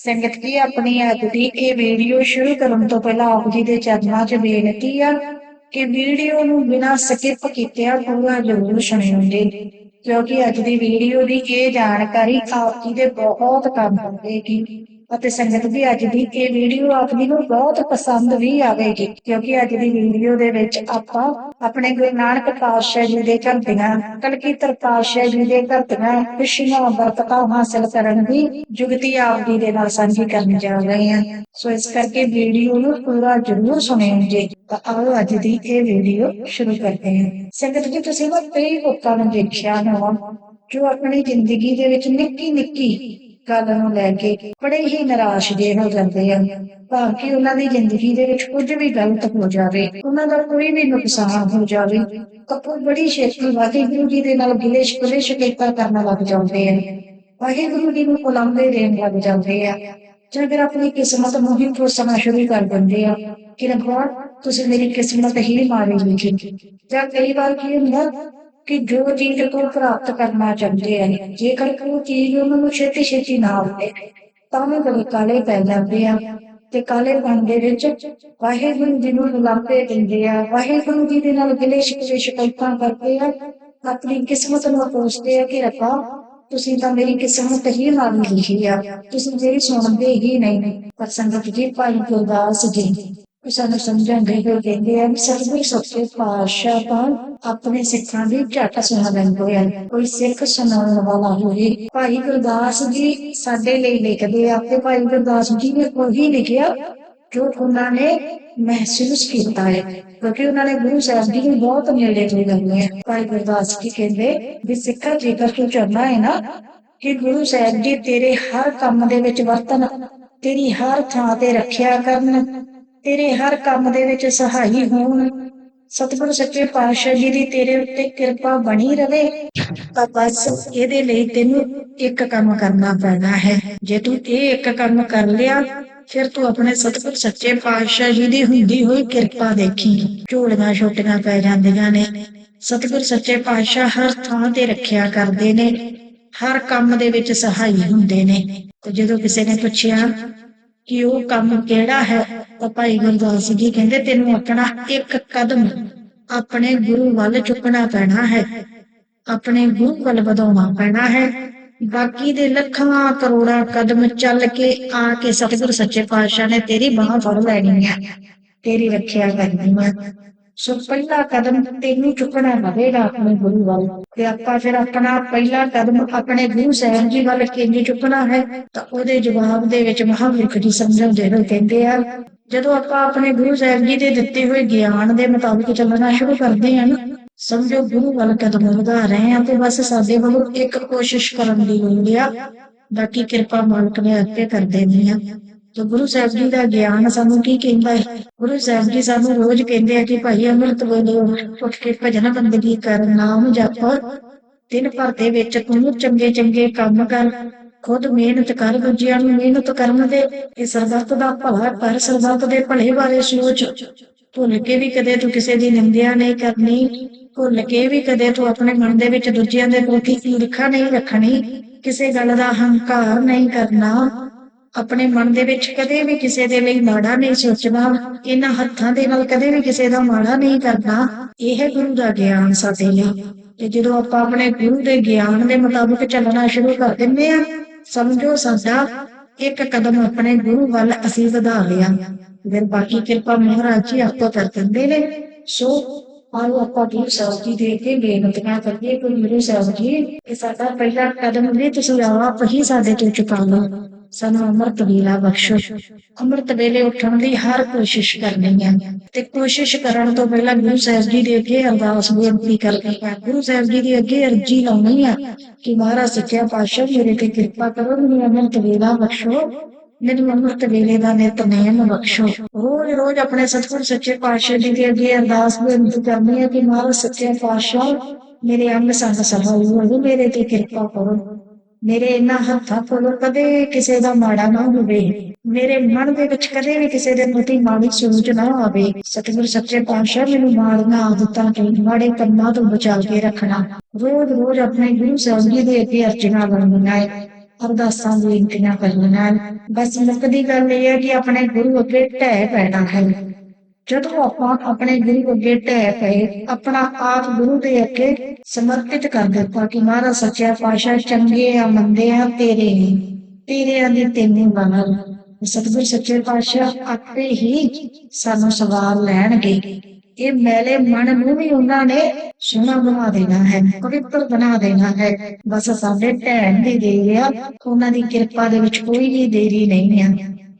ਸੰਗਤ ਜੀ ਆਪਣੀ ਅੱਜ ਦੀ ਇਹ ਵੀਡੀਓ ਸ਼ੁਰੂ ਕਰਨ ਤੋਂ ਪਹਿਲਾਂ ਆਪ ਜੀ ਦੇ ਚਰਨਾਂ 'ਚ ਬੇਨਤੀ ਆ ਕਿ ਵੀਡੀਓ ਨੂੰ ਬਿਨਾਂ ਸਕਿਪ ਕੀਤਿਆਂ ਪੂਰਾ ਜ਼ਰੂਰ ਸੁਣਿਓ ਜੀ। ਕਿਉਂਕਿ ਅੱਜ ਦੀ ਵੀਡੀਓ ਦੀ ਇਹ ਜਾਣਕਾਰੀ ਆਪ ਜੀ ਦੇ ਬਹੁਤ ਕੰਮ ਆਵੇਗੀ ਅਤੇ ਸੰਗਤ ਜੀ ਅੱਜ ਦੀ ਇਹ ਵੀਡੀਓ ਆਪ ਜੀ ਨੂੰ ਬਹੁਤ ਪਸੰਦ ਵੀ ਆਵੇਗੀ, ਕਿਉਂਕਿ ਅੱਜ ਦੀ ਵੀਡੀਓ ਦੇ ਵਿੱਚ ਆਪਾਂ ਆਪਣੇ ਗੁਰੂ ਨਾਨਕ ਪਾਤਸ਼ਾਹ ਜੀ ਦੇ ਘਰ ਦੀਆਂ ਪਾਤਸ਼ਾਹ ਜੀ ਦੇ ਘਰ ਖੁਸ਼ੀਆਂ ਬਰਕਤਾਂ ਹਾਸਲ ਕਰਨ ਦੀ ਜੁਗਤੀ ਆਪ ਜੀ ਦੇ ਨਾਲ ਸਾਂਝੀ ਕਰਨ ਜਾ ਰਹੇ ਹਾਂ। ਸੋ ਇਸ ਕਰਕੇ ਵੀਡੀਓ ਨੂੰ ਪੂਰਾ ਜ਼ਰੂਰ ਸੁਣਿਓ ਜੀ ਤਾਂ ਆਓ ਅੱਜ ਦੀ ਇਹ ਵੀਡੀਓ ਸ਼ੁਰੂ ਕਰਦੇ ਹਾਂ। ਸੰਗਤ ਜੀ, ਤੁਸੀਂ ਨਾ ਕਈ ਲੋਕਾਂ ਨੂੰ ਦੇਖਿਆ ਹੋਣਾ, ਜੋ ਆਪਣੀ ਜ਼ਿੰਦਗੀ ਦੇ ਵਿੱਚ ਨਿੱਕੀ ਨਿੱਕੀ ਗੱਲ ਨੂੰ ਲੈ ਕੇ ਬੜੇ ਹੀ ਨਿਰਾਸ਼ ਜਿਹੇ ਹੋ ਜਾਂਦੇ ਹਨ ਭਾਵ ਕਿ ਉਹਨਾਂ ਦੀ ਜ਼ਿੰਦਗੀ ਦੇ ਵਿੱਚ ਕੁਝ ਵੀ ਗਲਤ ਹੋ ਜਾਵੇ, ਉਹਨਾਂ ਦਾ ਕੋਈ ਵੀ ਨੁਕਸਾਨ ਹੋ ਜਾਵੇ ਤਾਂ ਬੜੀ ਛੇਤੀ ਵਾਹਿਗੁਰੂ ਜੀ ਦੇ ਨਾਲ ਗਿਲੇ ਸ਼ਿਕਵੇ ਸ਼ਿਕਾਇਤਾਂ ਕਰਨ ਲੱਗ ਜਾਂਦੇ ਹਨ ਵਾਹਿਗੁਰੂ ਜੀ ਨੂੰ ਉਲੰਘੇ ਦੇਣ ਲੱਗ ਜਾਂਦੇ ਆ। ਜਾਂ ਫਿਰ ਆਪਣੀ ਕਿਸਮਤ ਨੂੰ ਹੀ ਕੋਸਣਾ ਸ਼ੁਰੂ ਕਰ ਦਿੰਦੇ ਆ ਕਿ ਰੱਬਾ, ਤੁਸੀਂ ਮੇਰੀ ਕਿਸਮਤ ਹੀ ਮਾਰੀ ਲਿਖੀ ਜਾਂ ਕਈ ਵਾਰ ਕੀ ਹੁੰਦਾ ਕਿ ਜੋ ਚੀਜ਼ ਤੋਂ ਪ੍ਰਾਪਤ ਕਰਨਾ ਚਾਹੁੰਦੇ ਹਨ ਜੇਕਰ ਕੋਈ ਚੀਜ਼ ਉਹਨਾਂ ਨੂੰ ਛੇਤੀ ਛੇਤੀ ਨਾ ਮਿਲੇ ਤਾਂ ਉਹ ਬੜੇ ਕਾਲੇ ਪੈ ਜਾਂਦੇ ਆ। ਤੇ ਕਾਲੇ ਪਣ ਦੇ ਵਿੱਚ ਵਾਹਿਗੁਰੂ ਜੀ ਨੂੰ ਲਾਪੇ ਦਿੰਦੇ ਆ। ਵਾਹਿਗੁਰੂ ਜੀ ਦੇ ਨਾਲ ਗਿਲੇ ਸ਼ਿਕਵੇ ਸ਼ਿਕਾਇਤਾਂ ਕਰਦੇ ਆ। ਆਪਣੀ ਕਿਸਮਤ ਨੂੰ ਕੋਸਦੇ ਆ ਕਿ ਰੱਬਾ, ਤੁਸੀਂ ਤਾਂ ਮੇਰੀ ਕਿਸਮਤ ਹੀ ਨਾਲ ਲਿਖੀ ਆ। ਤੁਸੀਂ ਮੇਰੀ ਸੁਣਦੇ ਹੀ ਨਹੀਂ। ਪਰ ਸੰਗਤ ਜੀ, ਭਾਈ ਗੁਰਦਾਸ ਜੀ ਸਾਨੂੰ ਸਮਝਣ ਹੋਏ ਕਹਿੰਦੇ ਆ ਵੀ ਸਤਿਗੁਰ ਸੱਚੇ ਪਾਤਸ਼ਾਹ ਤਾਂ ਆਪਣੇ ਸਿੱਖਾਂ ਦੀ ਝੱਟ ਸੁਣਾ ਲੈਂਦੇ ਆ। ਕੋਈ ਸਿੱਖ ਸੁਣਾਉਣ ਵਾਲਾ ਹੋਵੇ, ਭਾਈ ਗੁਰਦਾਸ ਜੀ ਸਾਡੇ ਲਈ ਲਿਖਦੇ ਆ ਤੇ ਭਾਈ ਗੁਰਦਾਸ ਜੀ ਨੇ ਉਹੀ ਲਿਖਿਆ ਜੋ ਉਹਨਾਂ ਨੇ ਮਹਿਸੂਸ ਕੀਤਾ ਹੈ। ਕਿਉਂਕਿ ਉਹਨਾਂ ਨੇ ਗੁਰੂ ਸਾਹਿਬ ਜੀ ਨੂੰ ਬਹੁਤ ਨੇੜੇ ਤੋਂ ਜਾਂਦੇ ਆ। ਭਾਈ ਗੁਰਦਾਸ ਜੀ ਕਹਿੰਦੇ ਵੀ ਸਿੱਖਾ ਜੇਕਰ ਤੂੰ ਚਾਹੁੰਦਾ ਹੈ ਨਾ ਕਿ ਗੁਰੂ ਸਾਹਿਬ ਜੀ ਤੇਰੇ ਹਰ ਕੰਮ ਦੇ ਵਿੱਚ ਵਰਤਨ ਤੇਰੀ ਹਰ ਥਾਂ ਤੇ ਰੱਖਿਆ ਕਰਨ ਤੇਰੇ ਹਰ ਕੰਮ ਦੇ ਵਿੱਚ ਸਹਾਈ ਹੋਣ। ਸਤਿਗੁਰੂ ਸੱਚੇ ਪਾਤਸ਼ਾਹ ਜੀ ਦੀ ਤੇਰੇ ਉੱਤੇ ਕਿਰਪਾ ਬਣੀ ਰਵੇ। ਤਾਂ ਬਸ ਇਹਦੇ ਲਈ ਤੈਨੂੰ ਇੱਕ ਕੰਮ ਕਰਨਾ ਪੈਣਾ ਹੈ। ਜੇ ਤੂੰ ਇਹ ਇੱਕ ਕੰਮ ਕਰ ਲਿਆ, ਫਿਰ ਤੂੰ ਆਪਣੇ ਸਤਿਗੁਰ ਸੱਚੇ ਪਾਤਸ਼ਾਹ ਜੀ ਦੀ ਹੁੰਦੀ ਹੋਈ ਕਿਰਪਾ ਦੇਖੀ। ਝੋਲੀਆਂ ਛੋਟੀਆਂ ਪੈ ਜਾਂਦੀਆਂ ਨੇ। ਸਤਿਗੁਰ ਸੱਚੇ ਪਾਤਸ਼ਾਹ ਹਰ ਥਾਂ ਤੇ ਰੱਖਿਆ ਕਰਦੇ ਨੇ। ਹਰ ਕੰਮ ਦੇ ਵਿੱਚ ਸਹਾਈ ਹੁੰਦੇ ਨੇ। ਤੇ ਜਦੋਂ ਕਿਸੇ ਨੇ ਪੁੱਛਿਆ ਕਿ ਉਹ ਕੰਮ ਕਿਹੜਾ ਹੈ? ਤਾਂ ਭਾਈ ਗੁਰਦਾਸ ਜੀ ਕਹਿੰਦੇ, ਤੈਨੂੰ ਆਪਣਾ ਇੱਕ ਕਦਮ ਆਪਣੇ ਗੁਰੂ ਵੱਲ ਚੁੱਕਣਾ ਪੈਣਾ ਹੈ। ਆਪਣੇ ਗੁਰੂ ਵੱਲ ਵਧਾਉਣਾ ਪੈਣਾ ਹੈ। ਬਾਕੀ ਦੇ ਲੱਖਾਂ ਕਰੋੜਾਂ ਕਦਮ ਚੱਲ ਕੇ ਆ ਕੇ ਸਤਿਗੁਰ ਸੱਚੇ ਪਾਤਸ਼ਾਹ ਨੇ ਤੇਰੀ ਬਾਹ ਫੜ ਲੈਣੀ ਹੈ। ਤੇਰੀ ਰੱਖਿਆ ਕਰਨੀ ਹੈ। ਸੋ ਪਹਿਲਾ ਕਦਮ ਤੈਨੂੰ ਚੁੱਕਣਾ ਪਵੇਗਾ ਆਪਣੇ ਗੁਰੂ ਵੱਲ। ਤੇ ਆਪਾਂ ਫਿਰ ਆਪਣਾ ਪਹਿਲਾ ਕਦਮ ਆਪਣੇ ਗੁਰੂ ਸਾਹਿਬ ਜੀ ਵੱਲ ਕਿੰਜ ਚੁੱਕਣਾ ਹੈ, ਤਾਂ ਉਹਦੇ ਜਵਾਬ ਦੇ ਵਿੱਚ ਮਹਾਂਵਿਰਖ ਜੀ ਸਮਝਾਉਂਦੇ ਹੋਏ ਕਹਿੰਦੇ ਆ, ਜਦੋਂ ਆਪਾਂ ਆਪਣੇ ਗੁਰੂ ਸਾਹਿਬ ਜੀ ਦੇ ਦਿੱਤੇ ਹੋਏ ਗਿਆਨ ਦੇ ਮੁਤਾਬਿਕ ਚੱਲਣਾ ਸ਼ੁਰੂ ਕਰਦੇ ਹਾਂ ਸਮਝੋ ਗੁਰੂ ਵੱਲ ਕਦਮ ਵਧਾ ਰਹੇ ਹਾਂ ਤੇ ਬਸ ਸਾਡੇ ਵੱਲੋਂ ਇੱਕ ਕੋਸ਼ਿਸ਼ ਕਰਨ ਦੀ ਲੋੜ ਆ। ਬਾਕੀ ਕਿਰਪਾ ਮਾਲਕ ਨੇ ਆਪੇ ਕਰ ਦੇਣੀ ਆ। ਤੇ ਗੁਰੂ ਸਾਹਿਬ ਜੀ ਦਾ ਗਿਆਨ ਸਾਨੂੰ ਕੀ ਕਹਿੰਦਾ ਹੈ? ਗੁਰੂ ਸਾਹਿਬ ਜੀ ਸਾਨੂੰ ਰੋਜ਼ ਕਹਿੰਦੇ ਆ ਕਿ ਭਾਈ ਅੰਮ੍ਰਿਤ ਵੇਲੇ ਉੱਠ ਕੇ ਭਜਨ ਬੰਦਗੀ ਕਰ, ਨਾਮ ਜਪ, ਦਿਨ ਭਰ ਦੇ ਵਿੱਚ ਤੂੰ ਚੰਗੇ ਚੰਗੇ ਕੰਮ ਕਰ, ਖੁਦ ਮਿਹਨਤ ਕਰ, ਦੂਜਿਆਂ ਨੂੰ ਮਿਹਨਤ ਕਰਨ ਦੇ, ਇਹ ਸਰਬੱਤ ਦਾ ਭਲਾ ਪਰ ਸਰਬੱਤ ਦੇ ਭਲੇ ਬਾਰੇ ਸੋਚ। ਭੁੱਲ ਕੇ ਵੀ ਕਦੇ ਤੂੰ ਕਿਸੇ ਦੀ ਨਿੰਦਿਆ ਨਹੀਂ ਕਰਨੀ, ਭੁੱਲ ਕੇ ਵੀ ਕਦੇ ਤੂੰ ਆਪਣੇ ਮਨ ਦੇ ਵਿੱਚ ਦੂਜਿਆਂ ਦੇ ਪ੍ਰਤੀ ਈਰਖਾ ਨਹੀਂ ਰੱਖਣੀ, ਕਿਸੇ ਗੱਲ ਦਾ ਹੰਕਾਰ ਨਹੀਂ ਕਰਨਾ। ਆਪਣੇ ਮਨ ਦੇ ਵਿੱਚ ਕਦੇ ਵੀ ਕਿਸੇ ਦੇ ਲਈ ਮਾੜਾ ਨਹੀਂ ਸੋਚਣਾ ਇਹਨਾਂ ਹੱਥਾਂ ਦੇ ਨਾਲ ਕਦੇ ਵੀ ਕਿਸੇ ਦਾ ਮਾੜਾ ਨਹੀਂ ਕਰਨਾ ਇਹ ਗੁਰੂ ਦਾ ਗਿਆਨ ਸਾਡੇ ਲਈ। ਤੇ ਜਦੋਂ ਆਪਾਂ ਆਪਣੇ ਗੁਰੂ ਦੇ ਗਿਆਨ ਦੇ ਮੁਤਾਬਕ ਚੱਲਣਾ ਸ਼ੁਰੂ ਕਰ ਦਿੰਦੇ ਆ ਸਮਝੋ ਸਾਡਾ, ਇੱਕ ਕਦਮ ਆਪਣੇ ਗੁਰੂ ਵੱਲ ਅਸੀਂ ਵਧਾ ਲਿਆ। ਫਿਰ ਬਾਕੀ ਕਿਰਪਾ ਮਹਾਰਾਜ ਜੀ ਆਪੋ ਕਰ ਦਿੰਦੇ ਨੇ। ਸੋ, ਆਓ ਆਪਾਂ ਗੁਰੂ ਸਾਹਿਬ ਜੀ ਦੇ ਕੇ ਬੇਨਤੀਆਂ ਕਰੀਏ। ਕਿ ਗੁਰੂ ਸਾਹਿਬ ਜੀ, ਇਹ ਸਾਡਾ ਪਹਿਲਾ ਕਦਮ ਵੀ ਤੁਸੀਂ ਆਪ ਹੀ ਸਾਡੇ ਤੋਂ ਚੁਕਾ ਲਓ। ਸਾਨੂੰ ਅੰਮ੍ਰਿਤ ਵੇਲਾ ਬਖਸ਼ੋ। ਅੰਮ੍ਰਿਤ ਵੇਲੇ ਉੱਠਣ ਦੀ ਹਰ ਕੋਸ਼ਿਸ਼ ਕਰਨੀ ਹੈ ਤੇ ਕੋਸ਼ਿਸ਼ ਕਰਨ ਤੋਂ ਪਹਿਲਾਂ ਗੁਰੂ ਸਾਹਿਬ ਜੀ ਦੇ ਅੱਗੇ ਅਰਦਾਸ ਬੇਨਤੀ ਕਰਨੀ ਗੁਰੂ ਸਾਹਿਬ ਜੀ ਦੇ ਅੱਗੇ ਅਰਜੀ ਲਾਉਣੀ ਹੈ ਕਿ ਮਹਾਰਾਜ ਸੱਚਾ ਪਾਤਸ਼ਾਹ ਮੇਰੇ ਤੇ ਕਿਰਪਾ ਕਰੋ, ਮੈਨੂੰ ਅੰਮ੍ਰਿਤ ਵੇਲਾ ਬਖਸ਼ੋ। ਮੈਨੂੰ ਅੰਮ੍ਰਿਤ ਵੇਲੇ ਦਾ ਨਿਤਨੇਮ ਬਖਸ਼ੋ। ਰੋਜ਼ ਰੋਜ਼ ਆਪਣੇ ਸਤਿਗੁਰ ਸੱਚੇ ਪਾਤਸ਼ਾਹ ਜੀ ਦੇ ਅੱਗੇ ਅਰਦਾਸ ਬੇਨਤੀ ਕਰਨੀ ਹੈ ਕਿ ਮਹਾਰਾਜ ਸੱਚੇ ਪਾਤਸ਼ਾਹ, ਮੇਰੇ ਅੰਗ ਸੰਗ ਸਭਾ ਹੋਵੇ ਮੇਰੇ ਤੇ ਕਿਰਪਾ ਕਰੋ। ਮੇਰੇ ਇਹਨਾਂ ਹੱਥਾਂ ਕੋਲੋਂ ਕਦੇ ਕਿਸੇ ਦਾ ਮਾੜਾ ਨਾ ਹੋਵੇ। ਮੇਰੇ ਮਨ ਦੇ ਵਿੱਚ ਕਦੇ ਵੀ ਕਿਸੇ ਦੇ ਪ੍ਰਤੀ ਮਾੜੀ ਸੋਚ ਨਾ ਆਵੇ। ਸਤਿਗੁਰ ਸੱਚੇ ਪਾਤਸ਼ਾਹ ਮੈਨੂੰ ਮਾੜੀਆਂ ਆਦਤਾਂ ਤੋਂ ਮਾੜੇ ਕੰਮਾਂ ਤੋਂ ਬਚਾ ਕੇ ਰੱਖਣਾ। ਰੋਜ਼ ਰੋਜ਼ ਆਪਣੇ ਗੁਰੂ ਸਾਹਿਬ ਜੀ ਦੇ ਅੱਗੇ ਅਰਚਨਾ ਕਰਨੀ ਹੈ ਅਰਦਾਸਾਂ ਬੇਨਤੀਆਂ ਕਰਨੀਆਂ ਬਸ ਮੁੱਕਦੀ ਗੱਲ ਇਹ ਹੈ ਕਿ ਆਪਣੇ ਗੁਰੂ ਅੱਗੇ ਢਹਿ ਪੈਣਾ ਹੈ। ਜਦੋਂ ਆਪਾਂ ਆਪਣੇ ਗੁਰੂ ਅੱਗੇ ਢਹਿ ਪਏ, ਆਪਣਾ ਆਪ ਗੁਰੂ ਦੇ ਅੱਗੇ ਸਮਰਪਿਤ ਕਰ ਦਿੱਤਾ ਕਿ ਮਹਾਰਾਜ ਸੱਚਾ ਪਾਤਸ਼ਾਹ ਚੰਗੇ ਆ, ਮੰਦੇ ਆ, ਤੇਰੇ ਨੇ ਤੇਰੇ ਦੀ ਤੈਨੂੰ ਬਣਲ ਸਤਿਗੁਰ ਸੱਚੇ ਪਾਤਸ਼ਾਹ ਆਪੇ ਹੀ ਸਾਨੂੰ ਸਵਾਰ ਲੈਣਗੇ। ਇਹ ਮੈਲੇ ਮਨ ਨੂੰ ਵੀ ਉਹਨਾਂ ਨੇ ਸੋਹਣਾ ਬਣਾ ਦੇਣਾ ਹੈ, ਪਵਿੱਤਰ ਬਣਾ ਦੇਣਾ ਹੈ। ਬਸ ਸਾਡੇ ਭੈਣ ਦੀ ਦੇਰ ਆ, ਉਹਨਾਂ ਦੀ ਕਿਰਪਾ ਦੇ ਵਿੱਚ ਕੋਈ ਵੀ ਦੇਰੀ ਨਹੀਂ ਆ।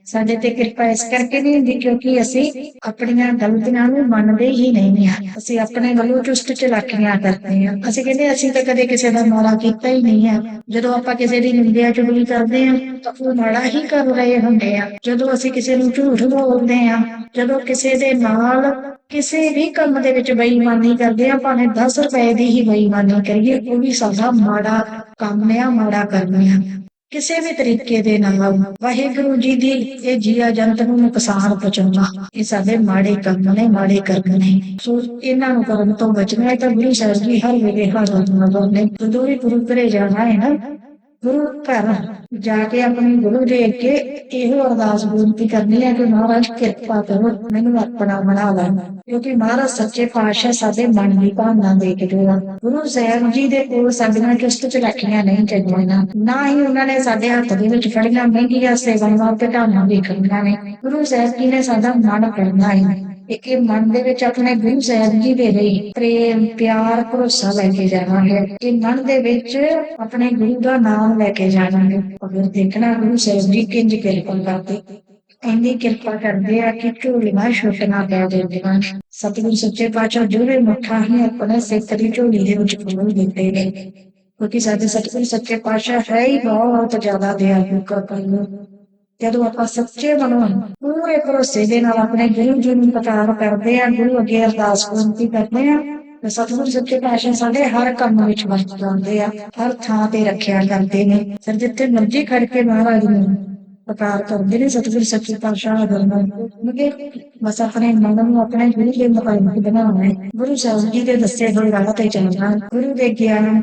ਸਾਡੇ ਤੇ ਕਿਰਪਾ ਇਸ ਕਰਕੇ ਨਹੀਂ ਹੁੰਦੀ ਕਿਉਂਕਿ ਅਸੀਂ ਆਪਣੀਆਂ ਗਲਤੀਆਂ ਨੂੰ ਮੰਨਦੇ ਹੀ ਨਹੀਂ ਆ ਅਸੀਂ ਆਪਣੇ ਵੱਲੋਂ ਚੁਸਤ ਚਲਾਕੀਆਂ ਕਰਦੇ ਆ ਅਸੀਂ ਕਹਿੰਦੇ ਅਸੀਂ ਤਾਂ ਕਦੇ ਕਿਸੇ ਦਾ ਮਾੜਾ ਕੀਤਾ ਹੀ ਨਹੀਂ ਆ ਜਦੋਂ ਆਪਾਂ ਕਿਸੇ ਦੀ ਨਿੰਦਿਆ ਚੁਗਲੀ ਕਰਦੇ ਹਾਂ, ਤਾਂ ਉਹ ਮਾੜਾ ਹੀ ਕਰ ਰਹੇ ਹੁੰਦੇ ਆ ਜਦੋਂ ਅਸੀਂ ਕਿਸੇ ਨੂੰ ਝੂਠ ਬੋਲਦੇ ਹਾਂ, ਜਦੋਂ ਕਿਸੇ ਦੇ ਨਾਲ ਕਿਸੇ ਵੀ ਕੰਮ ਦੇ ਵਿੱਚ ਬੇਈਮਾਨੀ ਕਰਦੇ ਆ ਭਾਵੇਂ 10 ਰੁਪਏ ਦੀ ਹੀ ਬੇਈਮਾਨੀ ਕਰੀਏ, ਉਹ ਵੀ ਸਾਡਾ ਮਾੜਾ ਕੰਮ ਆ, ਮਾੜਾ ਕਰਮ ਆ। ਕਿਸੇ ਵੀ ਤਰੀਕੇ ਦੇ ਨਾਲ ਵਾਹਿਗੁਰੂ ਜੀ ਦੀ ਇਹ ਜੀਆ ਜੰਤ ਨੂੰ ਨੁਕਸਾਨ ਪਹੁੰਚਾਉਣਾ, ਇਹ ਸਾਡੇ ਮਾੜੇ ਕੰਮ ਨੇ, ਮਾੜੇ ਕਰਮ ਨੇ। ਸੋ ਇਹਨਾਂ ਨੂੰ ਕਰਨ ਤੋਂ ਬਚਣਾ ਹੈ ਤਾਂ ਗੁਰੂ ਸਾਹਿਬ ਜੀ ਹਰ ਵੇਲੇ ਹਾਜ਼ਰ ਨਜ਼ਰ ਨੇ। ਜਦੋਂ ਵੀ ਗੁਰੂ ਘਰੇ ਜਾਣਾ ਹੈ ਨਾ ਗੁਰੂ ਘਰ ਜਾ ਕੇ ਆਪਣੇ ਗੁਰੂ ਦੇ ਅੱਗੇ ਇਹੋ ਅਰਦਾਸ ਬੇਨਤੀ ਕਰਨੀ ਹੈ ਕਿ ਮਹਾਰਾਜ ਕਿਰਪਾ ਕਰੋ, ਮੈਨੂੰ ਆਪਣਾ ਬਣਾ ਲੈ। ਕਿਉਂਕਿ ਮਹਾਰਾਜ ਸੱਚੇ ਪਾਤਸ਼ਾਹ ਸਾਡੇ ਮਨ ਦੀ ਭਾਵਨਾ ਦੇਖਦੇ ਆ। ਗੁਰੂ ਸਾਹਿਬ ਜੀ ਦੇ ਕੋਲ ਸਾਡੀਆਂ ਕਿਸ਼ਤ ਚ ਰੱਖੀਆਂ ਨਹੀਂ ਚਾਹੀਦੀਆਂ ਨਾ ਹੀ ਉਹਨਾਂ ਨੇ ਸਾਡੇ ਹੱਥ ਦੇ ਵਿੱਚ ਫੜੀਆਂ, ਮਹਿੰਗੀਆਂ ਸੇਵਾਵਾਂ ਤੇ ਢਾਲਾਂ ਵੇਖਣੀਆਂ ਨੇ। ਗੁਰੂ ਸਾਹਿਬ ਜੀ ਨੇ ਸਾਡਾ ਮਨ ਕਰਨਾ ਹੈ। ਇੱਕ ਮਨ ਦੇ ਵਿੱਚ ਆਪਣੇ ਗੁਰੂ ਸਾਹਿਬ ਜੀ ਦੇ ਲਈ ਪ੍ਰੇਮ, ਪਿਆਰ, ਭਰੋਸਾ ਲੈ ਕੇ ਜਾਣਾ ਹੈ ਇਹ ਮਨ ਦੇ ਵਿੱਚ ਆਪਣੇ ਗੁਰੂ ਦਾ ਨਾਮ ਲੈ ਕੇ ਜਾਣਾ ਹੈ ਅਗਰ ਦੇਖਣਾ ਗੁਰੂ ਸਾਹਿਬ ਜੀ ਕਿੰਜ ਕਿਰਪਾ ਕਰਦੇ। ਇੰਨੀ ਕਿਰਪਾ ਕਰਦੇ ਆ ਕਿ ਝੋਲੀਆਂ ਛੁੱਟਣਾ ਪੈ ਜਾਂਦੀਆਂ ਸਤਿਗੁਰ ਸੱਚੇ ਪਾਤਸ਼ਾਹ ਜਿਹੜੇ ਮੁੱਠਾ ਹੀ ਆਪਣੇ ਸਿੱਖ ਦੀ ਝੋਲੀ ਦੇ ਵਿੱਚ ਖੋਲ ਦਿੰਦੇ ਨੇ। ਕਿਉਂਕਿ ਸਾਡੇ ਸਤਿਗੁਰ ਸੱਚੇ ਪਾਤਸ਼ਾਹ ਹੈ ਹੀ ਬਹੁਤ ਜ਼ਿਆਦਾ ਦਿਆਲੂ ਕਰਪਾਲੂ ਜਦੋਂ ਆਪਾਂ ਸੱਚੇ ਮਨੋਂ ਪੂਰੇ ਭਰੋਸੇ ਦੇ ਨਾਲ ਆਪਣੇ ਗੁਰੂ ਜੀ ਨੂੰ ਪ੍ਰਚਾਰ ਕਰਦੇ ਆ ਗੁਰੂ ਅੱਗੇ ਅਰਦਾਸ ਬੇਨਤੀ ਕਰਦੇ ਆ ਤੇ ਸਤਿਗੁਰ ਸੱਚੇ ਪਾਤਸ਼ਾਹ ਸਾਡੇ ਹਰ ਕੰਮ ਵਿੱਚ ਵਰਤ ਜਾਂਦੇ ਆ ਹਰ ਥਾਂ ਤੇ ਰੱਖਿਆ ਕਰਦੇ ਨੇ ਫਿਰ ਜਿੱਥੇ ਮਰਜ਼ੀ ਖੜ ਕੇ ਮਹਾਰਾਜ ਨੂੰ ਪਤਾਰ ਕਰਦੇ ਨੇ ਸਤਿਗੁਰ ਸੱਚੇ ਪਾਤਸ਼ਾਹ ਅਗਰਮਨ ਕਿਉਂਕਿ ਬਸ ਆਪਣੇ ਮਨ ਨੂੰ ਆਪਣੇ ਗੁਰੂ ਦੇ ਮੁਤਾਬਿਕ ਬਣਾਉਣਾ ਹੈ ਗੁਰੂ ਸਾਹਿਬ ਜੀ ਦੇ ਦੱਸੇ ਹੋਏ ਰਾਹ ਤੇ ਚੱਲਣਾ ਗੁਰੂ ਦੇ ਗਿਆਨ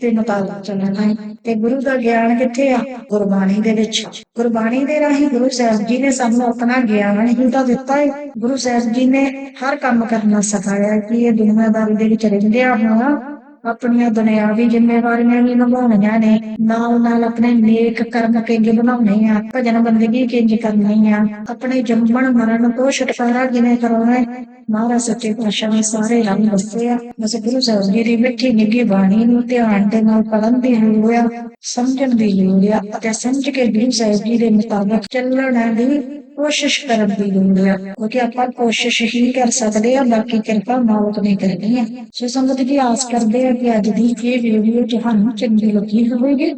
ਦੇ ਮੁਤਾਬਿਕ ਚੱਲਣਾ ਹੈ ਤੇ ਗੁਰੂ ਦਾ ਗਿਆਨ ਕਿੱਥੇ ਆ? ਗੁਰਬਾਣੀ ਦੇ ਵਿੱਚ। ਗੁਰਬਾਣੀ ਦੇ ਰਾਹੀਂ ਗੁਰੂ ਸਾਹਿਬ ਜੀ ਨੇ ਸਾਨੂੰ ਆਪਣਾ ਗਿਆਨ ਹੀ ਤਾਂ ਦਿੱਤਾ ਹੈ ਗੁਰੂ ਸਾਹਿਬ ਜੀ ਨੇ ਹਰ ਕੰਮ ਕਰਨਾ ਸਿਖਾਇਆ ਕਿ ਇਹ ਦੁਨੀਆਦਾਰੀ ਦੇ ਵਿੱਚ ਰਹਿੰਦਿਆਂ ਹੋਣਾ ਆਪਣੀਆਂ ਦੁਨਿਆਵੀ ਜ਼ਿੰਮੇਵਾਰੀਆਂ ਵੀ ਨਿਭਾਉਣੀਆਂ ਨੇ। ਨਾਲ ਨਾਲ ਆਪਣੇ ਨੇਕ ਕਰਮ ਕਿੰਜ ਬਣਾਉਣੇ ਆ, ਭਜਨ ਬੰਦਗੀ ਕਿੰਜ ਕਰਨੀ ਆ, ਆਪਣੇ ਜੰਮਣ ਮਰਨ ਤੋਂ ਛੁਟਕਾਰਾ ਕਿਵੇਂ ਕਰਾਉਣਾ ਹੈ? ਮਹਾਰਾਜ ਸੱਚੇ ਪਾਤਸ਼ਾਹ ਨੇ ਸਾਰੇ ਰੰਗ ਦੱਸੇ ਆ। ਬਸ ਗੁਰੂ ਸਾਹਿਬ ਜੀ ਦੀ ਮਿੱਠੀ ਨਿੱਘੀ ਬਾਣੀ ਨੂੰ ਧਿਆਨ ਦੇ ਨਾਲ ਪੜ੍ਹਨ ਦੀ ਲੋੜ ਆ, ਸਮਝਣ ਦੀ ਲੋੜ ਆ ਅਤੇ ਸਮਝ ਕੇ ਗੁਰੂ ਸਾਹਿਬ ਜੀ ਦੇ ਮੁਤਾਬਕ ਚੱਲਣ ਦੀ ਕੋਸ਼ਿਸ਼ ਕਰਨ ਦੀ ਲੋੜ ਆ। ਕਿਉਂਕਿ ਆਪਾਂ ਕੋਸ਼ਿਸ਼ ਹੀ ਕਰ ਸਕਦੇ ਆ, ਬਾਕੀ ਕਿਰਪਾ ਮਾਲਕ ਨੇ ਕਰਨੀ ਆ। ਸੋ ਸੰਗਤ ਜੀ ਆਸ ਕਰਦੇ ਆ ਕਿ ਅੱਜ ਦੀ ਇਹ ਵੀਡੀਓ ਤੁਹਾਨੂੰ ਚੰਗੀ ਲੱਗੀ ਹੋਵੇਗੀ।